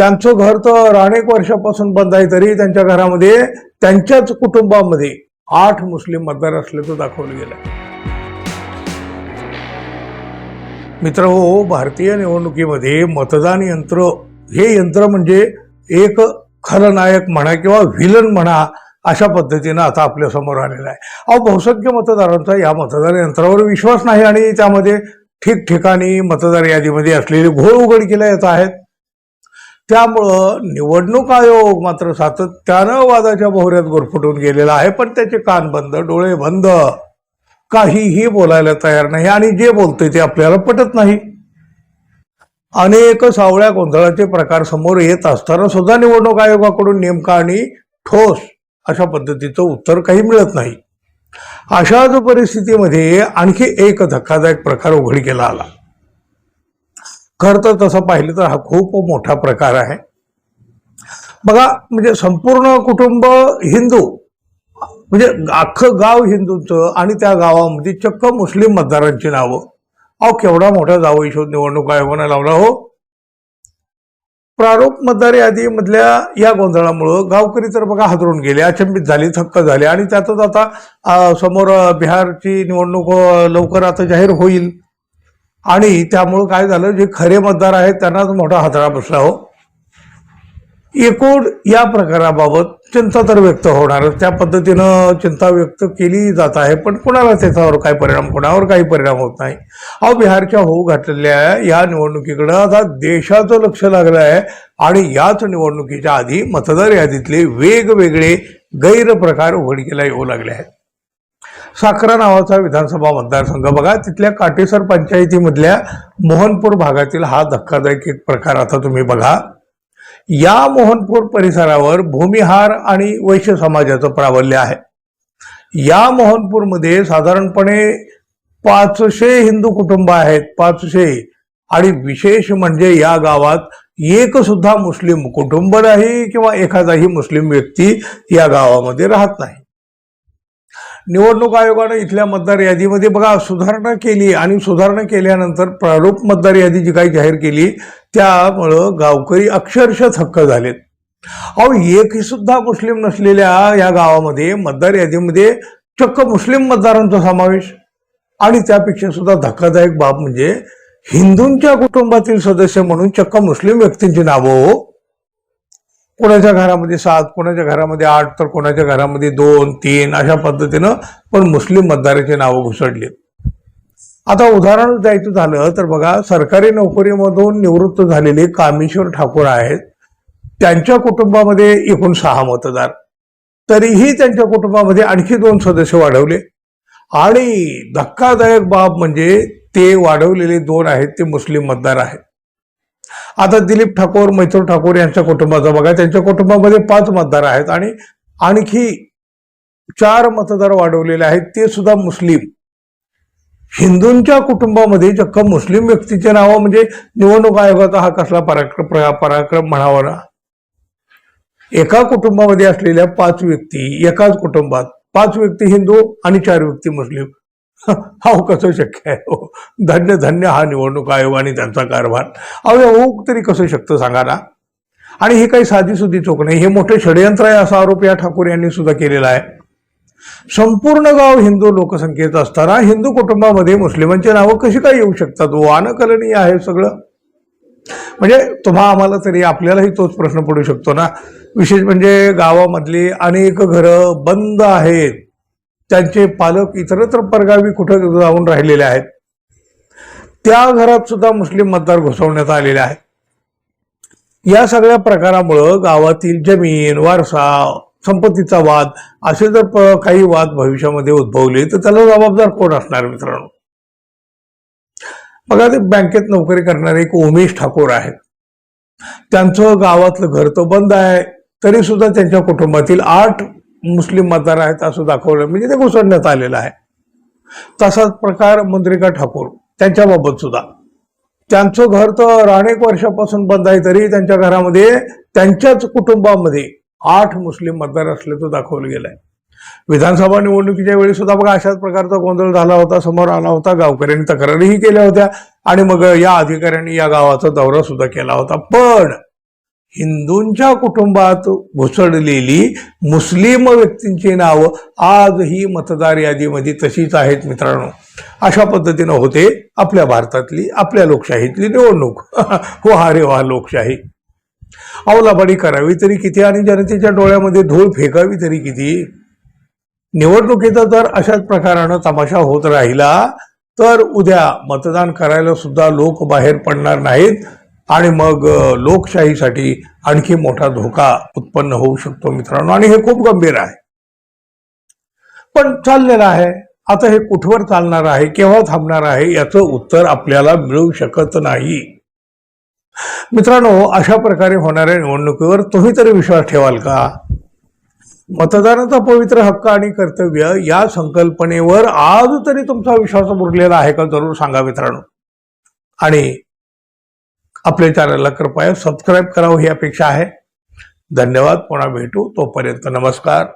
त्यांचं घर तर अनेक वर्षापासून बंद आहे तरी त्यांच्या घरामध्ये त्यांच्याच कुटुंबामध्ये आठ मुस्लिम मतदार असल्याचं दाखवलं गेलं. मित्र हो भारतीय निवडणुकीमध्ये मतदान यंत्र हे यंत्र म्हणजे एक खलनायक म्हणा किंवा व्हिलन म्हणा अशा पद्धतीनं आता आपल्यासमोर आलेला आहे. अहो बहुसंख्य मतदारांचा या मतदार यंत्रावर विश्वास नाही आणि त्यामध्ये ठिकठिकाणी मतदार यादीमध्ये असलेले घोळ उघडकीला येत आहेत. त्यामुळं निवडणूक आयोग मात्र सातत्यानं वादाच्या भोवऱ्यात गुरफटून गेलेला आहे पण त्याचे कान बंद डोळे बंद. काहीही बोलायला तयार नाही आणि जे बोलतोय ते आपल्याला पटत नाही. अनेक सावळ्या गोंधळाचे प्रकार समोर येत असताना सुद्धा निवडणूक आयोगाकडून नेमका आणि ठोस अशा पद्धतीचं उत्तर काही मिळत नाही. अशाच परिस्थितीमध्ये आणखी एक धक्कादायक प्रकार उघडकीला आला. खरं तर तसं पाहिलं तर हा खूप मोठा प्रकार आहे. बघा म्हणजे संपूर्ण कुटुंब हिंदू म्हणजे अख्खं गाव हिंदूंचं आणि त्या गावामध्ये चक्क मुस्लिम मतदारांची नावं. अहो केवढा मोठा जावई शोध निवडणूक आयोगानं लावला हो. प्रारूप मतदार यादीमधल्या या गोंधळामुळं गावकरी तर बघा हादरून गेले अचंबित झाले थक्क झाले आणि त्यातच आता समोर बिहारची निवडणूक लवकर आता जाहीर होईल. आणि त्यामुळं काय झालं जे खरे मतदार आहेत त्यांनाच मोठा हातळा बसला हो. एकूण या प्रकाराबाबत चिंता तर व्यक्त होणारच. त्या पद्धतीनं चिंता व्यक्त केली जात आहे पण कुणाला त्याच्यावर काय परिणाम कुणावर काही परिणाम होत नाही. अहो बिहारच्या होऊ घातलेल्या या निवडणुकीकडं आता देशाचं लक्ष लागलं आहे आणि याच निवडणुकीच्या आधी मतदार यादीतले वेगवेगळे गैरप्रकार उघडकीला येऊ लागले आहेत. साखरा नावाचा विधानसभा मतदारसंघ. बघा तिथल्या काटेसर पंचायतीमधल्या मोहनपूर भागातील हा धक्कादायक एक प्रकार आता तुम्ही बघा. या मोहनपूर परिसरावर भूमिहार आणि वैश्य समाजाचं प्राबल्य आहे. या मोहनपूरमध्ये साधारणपणे पाचशे हिंदू कुटुंब आहेत पाचशे. आणि विशेष म्हणजे या गावात एक सुद्धा मुस्लिम कुटुंब नाही किंवा एखादाही मुस्लिम व्यक्ती या गावामध्ये राहत नाही. निवडणूक आयोगानं इथल्या मतदार यादीमध्ये बघा सुधारणा केली आणि सुधारणा केल्यानंतर प्रारूप मतदार यादी जी काही जाहीर केली त्यामुळं गावकरी अक्षरशः थक्क झालेत अहो एकही सुद्धा मुस्लिम नसलेल्या या गावामध्ये मतदार यादीमध्ये चक्क मुस्लिम मतदारांचा समावेश आणि त्यापेक्षा सुद्धा धक्कादायक बाब म्हणजे हिंदूंच्या कुटुंबातील सदस्य म्हणून चक्क मुस्लिम व्यक्तींची नावं हो. कोणाच्या घरामध्ये सात कोणाच्या घरामध्ये आठ तर कोणाच्या घरामध्ये दोन तीन अशा पद्धतीनं पण मुस्लिम मतदाराची नावं घुसडली आता उदाहरण द्यायचं झालं तर बघा सरकारी नोकरीमधून निवृत्त झालेले कामेश्वर ठाकूर आहेत. त्यांच्या कुटुंबामध्ये एकूण सहा मतदार. तरीही त्यांच्या कुटुंबामध्ये आणखी दोन सदस्य वाढवले. आणि धक्कादायक बाब म्हणजे ते वाढवलेले दोन आहेत ते मुस्लिम मतदार आहेत. आता दिलीप ठाकूर मैथूर ठाकूर यांच्या कुटुंबाचं बघा त्यांच्या कुटुंबामध्ये पाच मतदार आहेत आणि आणखी चार मतदार वाढवलेले आहेत. ते सुद्धा मुस्लिम. हिंदूंच्या कुटुंबामध्ये चक्क मुस्लिम व्यक्तीचे नावं म्हणजे निवडणूक आयोगाचा हा कसला पराक्रम पराक्रम म्हणावा ना? एका कुटुंबामध्ये असलेल्या पाच व्यक्ती एकाच कुटुंबात पाच व्यक्ती हिंदू आणि चार व्यक्ती मुस्लिम. हा कसं शक्य आहे? हो. धन्य धन्य हा निवडणूक आयोग आणि त्यांचा कारभार. अहो हो तरी कसं शकतं सांगा ना? आणि हे काही साधी सुधी चोक नाही. हे मोठे षडयंत्र आहे असा आरोप या ठाकूर यांनी सुद्धा केलेला आहे. संपूर्ण गाव हिंदू लोकसंख्येत असताना हिंदू कुटुंबामध्ये मुस्लिमांची नावं कशी काय येऊ शकतात? वानकलनीय अनकलनीय आहे सगळं. म्हणजे तुम्हा आम्हाला तरी आपल्यालाही तोच प्रश्न पडू शकतो ना? विशेष म्हणजे गावामधली अनेक घरं बंद आहेत. त्यांचे पालक इतरत्र परगावी कुठं जाऊन राहिलेले आहेत. त्या घरात सुद्धा मुस्लिम मतदार घुसवण्यात आलेले आहेत. या सगळ्या प्रकारामुळं गावातील जमीन वारसा संपत्तीचा वाद असे जर प- काही वाद भविष्यामध्ये उद्भवले तर त्याला जबाबदार कोण असणार मित्रांनो? बघा ते बँकेत नोकरी करणारे एक उमेश ठाकूर आहेत. त्यांचं गावातलं घर तर बंद आहे. तरी सुद्धा त्यांच्या कुटुंबातील आठ मुस्लिम मतदार आहेत असं दाखवलं. म्हणजे ते घुसडण्यात आलेलं आहे. तसाच प्रकार मंत्रिका ठाकूर त्यांच्याबाबत सुद्धा. त्यांचं घर तर अनेक वर्षापासून बंद आहे तरी त्यांच्या घरामध्ये त्यांच्याच कुटुंबामध्ये आठ मुस्लिम मतदार असल्याचं दाखवलं गेलं आहे विधानसभा निवडणुकीच्या वेळी सुद्धा बघा अशाच प्रकारचा गोंधळ झाला होता समोर आला होता गावकऱ्यांनी तक्रारीही केल्या होत्या आणि मग या अधिकाऱ्यांनी या गावाचा दौरा सुद्धा केला होता. पण हिंदूंच्या कुटुंबात घुसडलेली मुस्लिम व्यक्तींची नावं आजही मतदार यादीमध्ये तशीच आहेत मित्रांनो. अशा पद्धतीनं होते आपल्या भारतातली आपल्या लोकशाहीतली निवडणूक. हो हा रे वा लोकशाही. अवलाबाडी करावी तरी किती आणि जनतेच्या डोळ्यामध्ये धूळ फेकावी तरी किती? निवडणुकीचा जर अशाच प्रकारानं तमाशा होत राहिला तर उद्या मतदान करायला सुद्धा लोक बाहेर पडणार नाहीत. आणि मग लोकशाहीसाठी आणखी मोठा धोका उत्पन्न होऊ शकतो मित्रांनो. आणि हे खूप गंभीर आहे. पण चाललेलं आहे. आता हे कुठवर चालणार आहे? केव्हा थांबणार आहे? याचं उत्तर आपल्याला मिळू शकत नाही. मित्रांनो अशा प्रकारे होणाऱ्या निवडणुकीवर तुम्ही तरी विश्वास ठेवाल का? मतदानाचा पवित्र हक्क आणि कर्तव्य या संकल्पनेवर आज तरी तुमचा विश्वास उरलेला आहे का? जरूर सांगा मित्रांनो. आणि आपल्या चॅनलला कृपया सबस्क्राईब करावं ही अपेक्षा आहे. धन्यवाद. पुन्हा भेटू. तोपर्यंत नमस्कार.